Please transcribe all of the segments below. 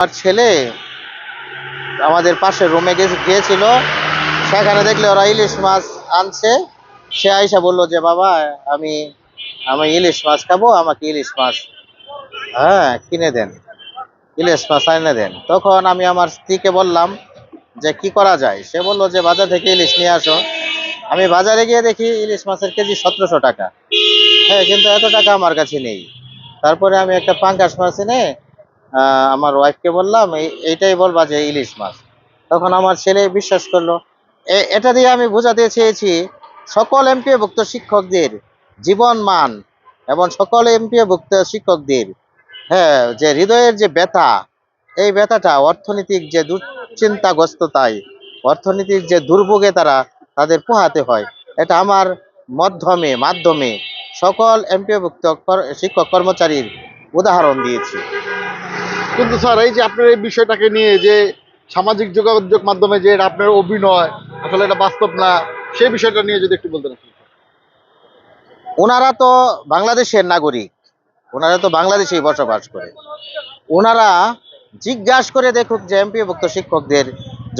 আমার ছেলে আমাদের পাশে রুমে গিয়েছিল। সেখানে দেখলে ওরা ইলিশ মাছ আনছে। সে আইসা বলল যে, বাবা, আমি আমি ইলিশ মাছ খাব, আমাকে ইলিশ মাছ হ্যাঁ কিনে দেন। ইলিশ মাছ এনে দেন। তখন আমি আমার স্ত্রীকে বললাম যে, কি করা যায়? সে বলল যে, বাজার থেকে ইলিশ নিয়ে আসো। আমি বাজারে গিয়ে দেখি ইলিশ মাছের কেজি সতেরোশো টাকা। হ্যাঁ কিন্তু এত টাকা আমার কাছে নেই। তারপরে আমি একটা পাঙ্কাশ মাছ এনে আমার ওয়াইফকে বললাম, এই- এইটাই বলবা যে ইলিশ মাছ। তখন আমার ছেলে বিশ্বাস করল। এটা দিয়ে আমি বোঝাতে চেয়েছি, সকল এমপিভুক্ত শিক্ষকদের জীবন মান এবং সকল এমপিভুক্ত শিক্ষকদের হ্যাঁ যে হৃদয়ের যে ব্যথা, এই ব্যথাটা অর্থনৈতিক যে দুশ্চিন্তাগ্রস্ততায়, অর্থনৈতিক যে দুর্ভোগে তারা তাদের পোহাতে হয়। এটা আমার মাধ্যমে মাধ্যমে সকল এমপিভুক্ত শিক্ষক কর্মচারীর উদাহরণ দিয়েছি। কিন্তু স্যার, এই যে আপনার এই বিষয়টাকে নিয়ে যে সামাজিক যোগাযোগ মাধ্যমে যে এটা আপনার অভিনয়, আসলে এটা বাস্তব না সেই বিষয়টা নিয়ে যদি একটু বলতেন ওনারা তো বাংলাদেশের নাগরিক, ওনারা তো বাংলাদেশেই বসবাস করে। ওনারা জিজ্ঞাসা করে দেখুক যে এমপি এমপিভুক্ত শিক্ষকদের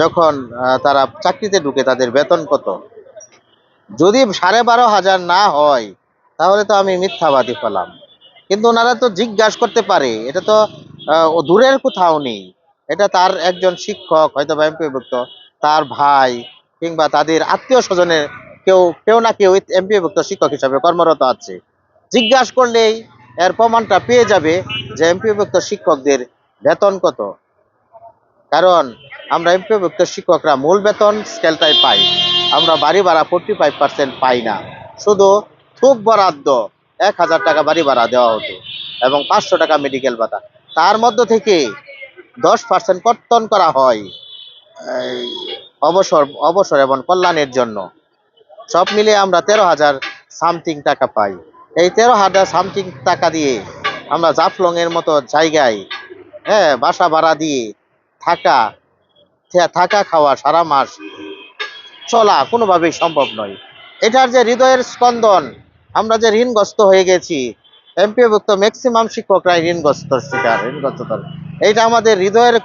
যখন তারা চাকরিতে ঢুকে তাদের বেতন কত। যদি সাড়ে বারো হাজার না হয়, তাহলে তো আমি মিথ্যাবাদী পেলাম কিন্তু ওনারা তো জিজ্ঞাসা করতে পারে, এটা তো ও দূরের কোথাও নেই। এটা তার একজন শিক্ষক, হয়তো এমপিভুক্ত তার ভাই কিংবা তাদের আত্মীয় স্বজনের কেউ কেউ না কেউ এমপিভুক্ত শিক্ষক হিসাবে কর্মরত আছে। জিজ্ঞাসা করলেই এর প্রমাণটা পেয়ে যাবে যে এমপিভুক্ত শিক্ষকদের বেতন কত। কারণ আমরা এমপিভুক্ত শিক্ষকরা মূল বেতন স্কেলটাই পাই। আমরা বাড়ি ভাড়া ফোর্টি ফাইভ পার্সেন্ট পাই না। শুধু থুক বরাদ্দ এক হাজার টাকা বাড়ি ভাড়া দেওয়া হতো এবং পাঁচশো টাকা মেডিকেল ভাতা। তার মধ্য থেকে দশ পার্সেন্ট কর্তন করা হয় অবসর অবসর এবং কল্যাণের জন্য। সব মিলিয়ে আমরা তেরো হাজার সামথিং টাকা পাই। এই তেরো হাজার সামথিং টাকা দিয়ে আমরা জাফলং এর মতো জায়গায় হ্যাঁ বাসা ভাড়া দিয়ে থাকা থাকা খাওয়া সারা মাস চলা কোনোভাবেই সম্ভব নয়। এটার যে হৃদয়ের স্পন্দন, আমরা যে ঋণগ্রস্ত হয়ে গেছি এমপিভুক্ত ম্যাক্সিমাম শিক্ষকরাই ঋণগ্রস্ত শিকার ঋণগ্রস্ত এইটা আমাদের হৃদয়ের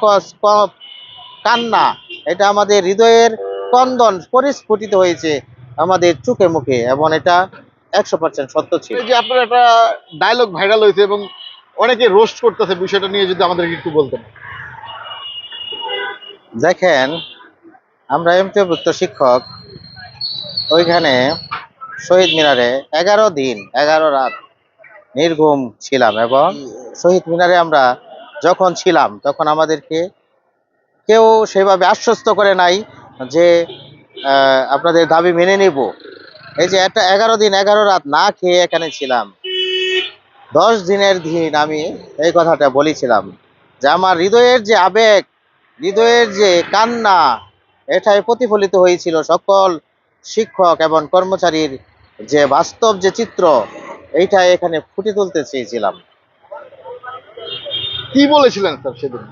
কান্না। এটা আমাদের হৃদয়ের কন্দন পরিস্ফুটিত হয়েছে আমাদের চোখে মুখে এবং এটা একশো পার্সেন্ট সত্য ছিল। যে আপনার একটা ডায়লগ ভাইরাল হয়েছে এবং অনেকে রোস্ট করতেছে বিষয়টা নিয়ে যদি আমাদের একটু বলতেন। দেখেন আমরা এমপিভুক্ত শিক্ষক ওইখানে শহীদ মিনারে এগারো দিন এগারো রাত নির্ঘুম ছিলাম এবং শহীদ মিনারে আমরা যখন ছিলাম, তখন আমাদেরকে কেউ সেভাবে আশ্বস্ত করে নাই যে আপনাদের দাবি মেনে নিব। এই যে একটা এগারো দিন, এগারো রাত না খেয়ে এখানে ছিলাম। দশ দিনের দিন আমি এই কথাটা বলেছিলাম যে, আমার হৃদয়ের যে আবেগ, হৃদয়ের যে কান্না, এটাই প্রতিফলিত হয়েছিল সকল শিক্ষক এবং কর্মচারীর যে বাস্তব যে চিত্র এইটা এখানে ফুটে তুলতে চেয়েছিলাম। কি বলেছিলেন স্যার সেদিন?